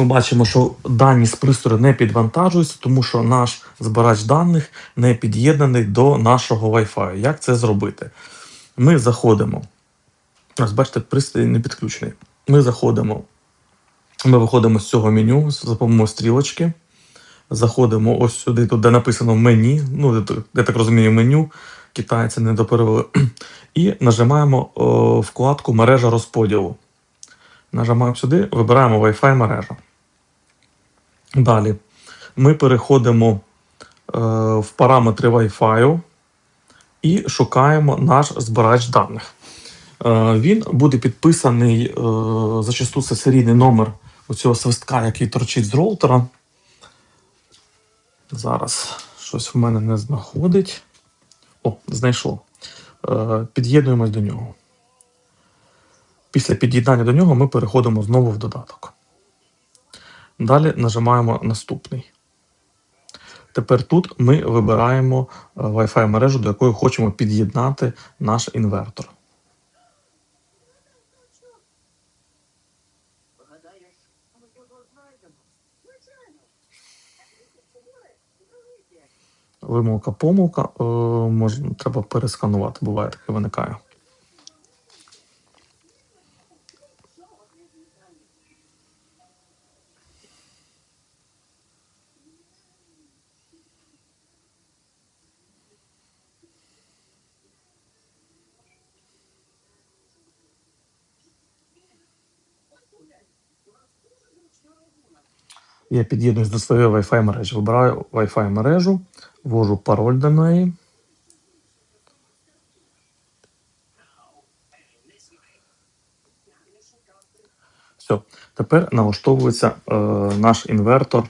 Ми бачимо, що дані з пристрою не підвантажуються, тому що наш збирач даних не під'єднаний до нашого Wi-Fi. Як це зробити? Ми заходимо. Ось, бачите, пристрій не підключений. Ми заходимо. Ми виходимо з цього меню за допомогою стрілочки. Заходимо ось сюди, тут, де написано мені. Ну, я так розумію, меню. Китайці не доперевели. І нажимаємо о, вкладку мережа розподілу. Нажимаємо сюди, вибираємо Wi-Fi мережа. Далі ми переходимо е, в параметри Wi-Fi і шукаємо наш збирач даних. Е, він буде підписаний, е, зачасту це серійний номер оцього свистка, який торчить з роутера. Зараз щось в мене не знаходить. О, знайшло. Під'єднуємось до нього. Після під'єднання до нього ми переходимо знову в додаток. Далі нажимаємо наступний. Тепер тут ми вибираємо е, Wi-Fi мережу, до якої хочемо під'єднати наш інвертор. Вимовка помилка. Е, треба пересканувати, буває таке виникає. Я під'єднуюсь до своєї Wi-Fi мережі. Вибираю Wi-Fi мережу, ввожу пароль до неї. Все. Тепер налаштовується е, наш інвертор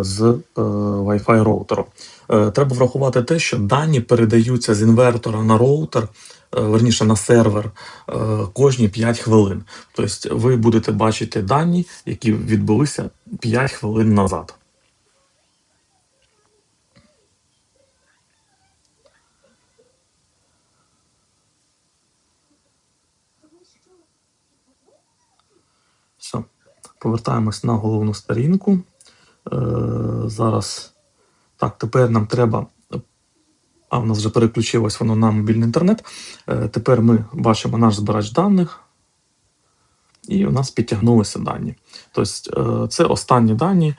з е, Wi-Fi роутеру. Е, треба врахувати те, що дані передаються з інвертора на роутер, е, верніше на сервер е, кожні 5 хвилин. Тобто ви будете бачити дані, які відбулися 5 хвилин назад. Повертаємось на головну сторінку. Е, зараз. Так, тепер нам треба. А, в нас вже переключилось воно на мобільний інтернет. Е, тепер ми бачимо наш збирач даних. І у нас підтягнулися дані. Тобто е, це останні дані,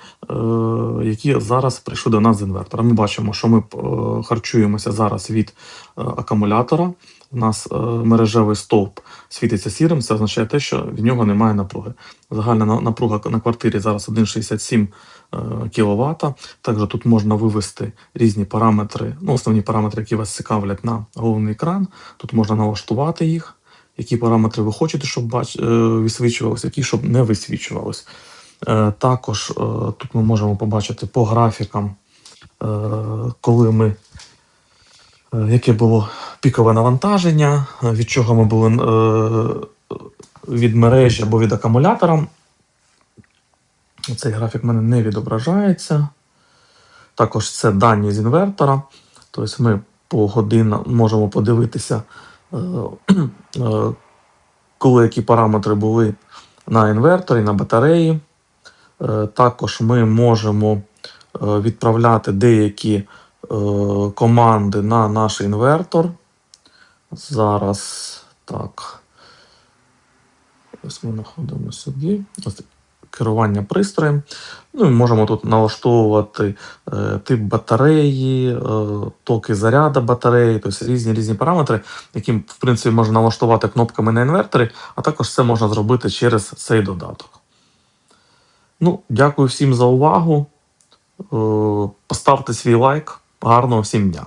які зараз прийшли до нас з інвертора. Ми бачимо, що ми харчуємося зараз від акумулятора. У нас е, мережевий стовп світиться сірим, це означає те, що в нього немає напруги. Загальна напруга на квартирі зараз 1,67 кВт. Також тут можна вивести різні параметри, ну, основні параметри, які вас цікавлять на головний екран. Тут можна налаштувати їх, які параметри ви хочете, щоб бач... е, висвічувалися, які щоб не висвічувалися. Е, Також е, тут ми можемо побачити по графікам, е, коли ми е, яке було пікове навантаження, е, від чого ми були е, від мережі або від акумулятора. Цей графік в мене не відображається. Також це дані з інвертора. Тобто ми по годинам можемо подивитися, е, е, коли які параметри були на інверторі, на батареї. Е, Також ми можемо е, відправляти деякі е, команди на наш інвертор. Зараз так. Ось ми знаходимо сюди. Керування пристроєм. Ну і можемо тут налаштовувати е, тип батареї, е, токи заряду батареї, тобто різні різні параметри, які в принципі можна налаштувати кнопками на інверторі, а також це можна зробити через цей додаток. Ну, дякую всім за увагу. Е, Поставте свій лайк. Гарного всім дня!